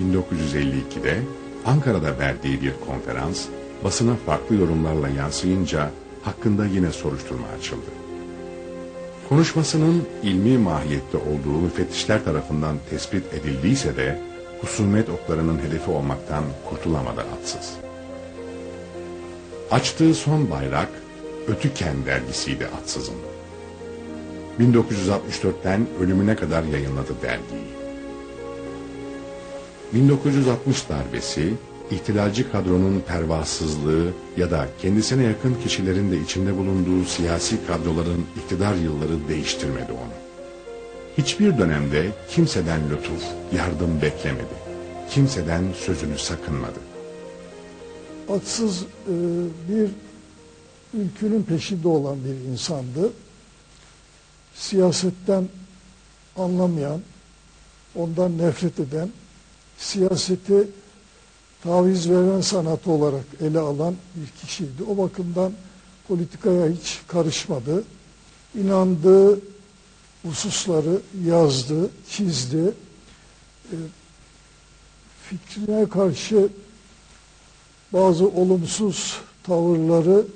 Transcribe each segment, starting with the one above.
1952'de Ankara'da verdiği bir konferans basına farklı yorumlarla yansıyınca hakkında yine soruşturma açıldı. Konuşmasının ilmi mahiyette olduğu müfettişler tarafından tespit edildiyse de husumet oklarının hedefi olmaktan kurtulamadı atsız. Açtığı son bayrak Ötüken dergisiydi atsızın. 1964'ten ölümüne kadar yayınladı dergiyi. 1960 darbesi, ihtilalci kadronun pervasızlığı ya da kendisine yakın kişilerin de içinde bulunduğu siyasi kadroların iktidar yılları değiştirmedi onu. Hiçbir dönemde kimseden lütuf, yardım beklemedi. Kimseden sözünü sakınmadı. Atsız e, bir ülkünün peşinde olan bir insandı. Siyasetten anlamayan, ondan nefret eden, siyaseti taviz veren sanatı olarak ele alan bir kişiydi. O bakımdan politikaya hiç karışmadı. İnandığı hususları yazdı, çizdi. E, fikrine karşı bazı olumsuz tavırları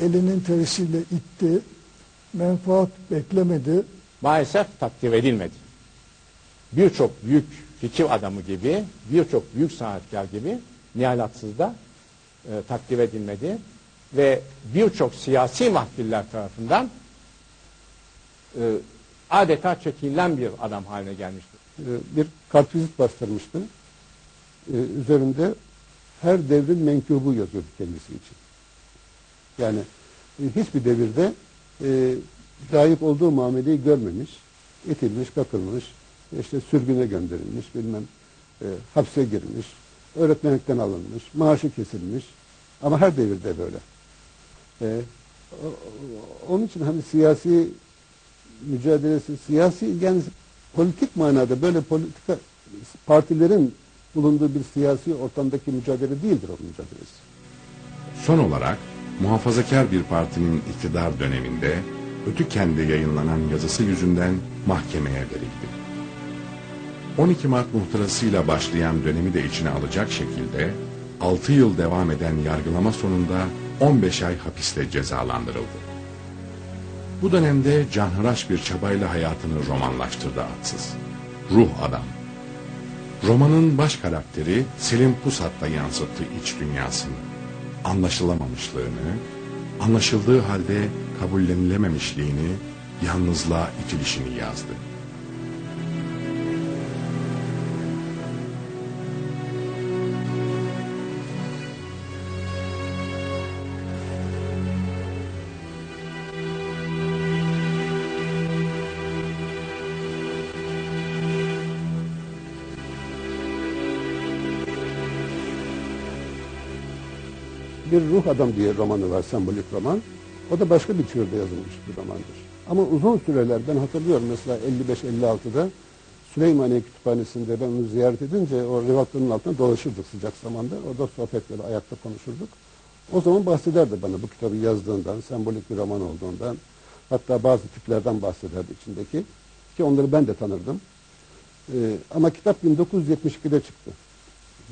elinin tersiyle itti. Menfaat beklemedi. Maalesef takdir edilmedi. Birçok büyük fikir adamı gibi, birçok büyük sanatkar gibi Nihalatsız da e, takdir edilmedi. Ve birçok siyasi mahfiller tarafından e, adeta çekilen bir adam haline gelmiştir. E, bir kartvizit bastırmıştı. E, üzerinde her devrin menkubu yazıyordu kendisi için. Yani e, hiçbir devirde e, layık olduğu muameleyi görmemiş, itilmiş, kakılmış, işte sürgüne gönderilmiş, bilmem e, hapse girmiş, öğretmenlikten alınmış, maaşı kesilmiş. Ama her devirde böyle. E, onun için hani siyasi mücadelesi, siyasi yani politik manada böyle politika partilerin bulunduğu bir siyasi ortamdaki mücadele değildir o mücadelesi. Son olarak muhafazakar bir partinin iktidar döneminde Ötüken'de yayınlanan yazısı yüzünden mahkemeye verildi. 12 Mart muhtırasıyla başlayan dönemi de içine alacak şekilde 6 yıl devam eden yargılama sonunda 15 ay hapiste cezalandırıldı. Bu dönemde canhıraş bir çabayla hayatını romanlaştırdı atsız. Ruh Adam. Romanın baş karakteri Selim Pusat'ta yansıttı iç dünyasını. Anlaşılamamışlığını, anlaşıldığı halde kabullenilememişliğini, yalnızlığa itilişini yazdı. Bir Ruh Adam diye romanı var, sembolik roman. O da başka bir türde yazılmış bir romandır. Ama uzun süreler, ben hatırlıyorum mesela 55-56'da Süleymaniye Kütüphanesi'nde ben onu ziyaret edince o rivaklının altında dolaşırdık sıcak zamanda. Orada sohbetleri, ayakta konuşurduk. O zaman bahsederdi bana bu kitabı yazdığından, sembolik bir roman olduğundan. Hatta bazı tiplerden bahsederdi içindeki. Ki onları ben de tanırdım. Ee, ama kitap 1972'de çıktı.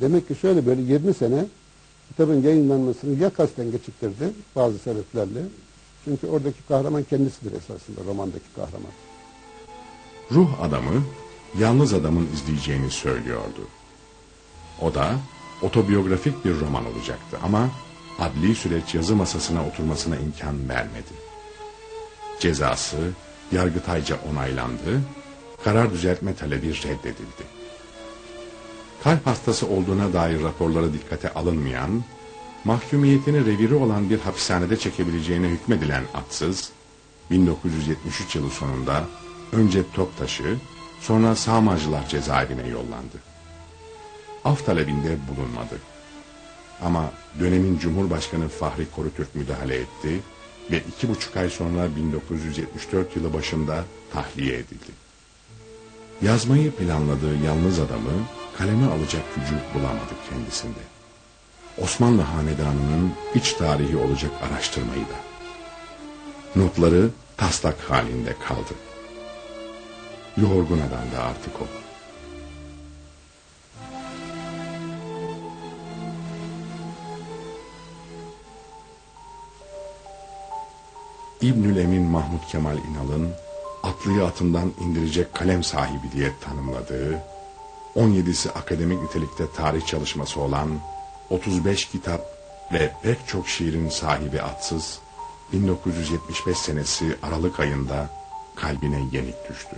Demek ki şöyle böyle 20 sene kitabın yayınlanmasını ya kasten geçiktirdi bazı sebeplerle. Çünkü oradaki kahraman kendisidir esasında romandaki kahraman. Ruh adamı yalnız adamın izleyeceğini söylüyordu. O da otobiyografik bir roman olacaktı ama adli süreç yazı masasına oturmasına imkan vermedi. Cezası yargıtayca onaylandı, karar düzeltme talebi reddedildi kalp hastası olduğuna dair raporlara dikkate alınmayan, mahkumiyetini reviri olan bir hapishanede çekebileceğine hükmedilen atsız, 1973 yılı sonunda önce Toptaşı, sonra Sağmacılar cezaevine yollandı. Af talebinde bulunmadı. Ama dönemin Cumhurbaşkanı Fahri Korutürk müdahale etti ve iki buçuk ay sonra 1974 yılı başında tahliye edildi. Yazmayı planladığı yalnız adamı kaleme alacak gücü bulamadık kendisinde. Osmanlı Hanedanı'nın iç tarihi olacak araştırmayı da. Notları taslak halinde kaldı. Yorgun adam da artık o. İbnül Emin Mahmut Kemal İnal'ın atlıyı atından indirecek kalem sahibi diye tanımladığı 17'si akademik nitelikte tarih çalışması olan 35 kitap ve pek çok şiirin sahibi atsız, 1975 senesi Aralık ayında kalbine yenik düştü.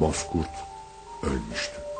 Bozkurt ölmüştü.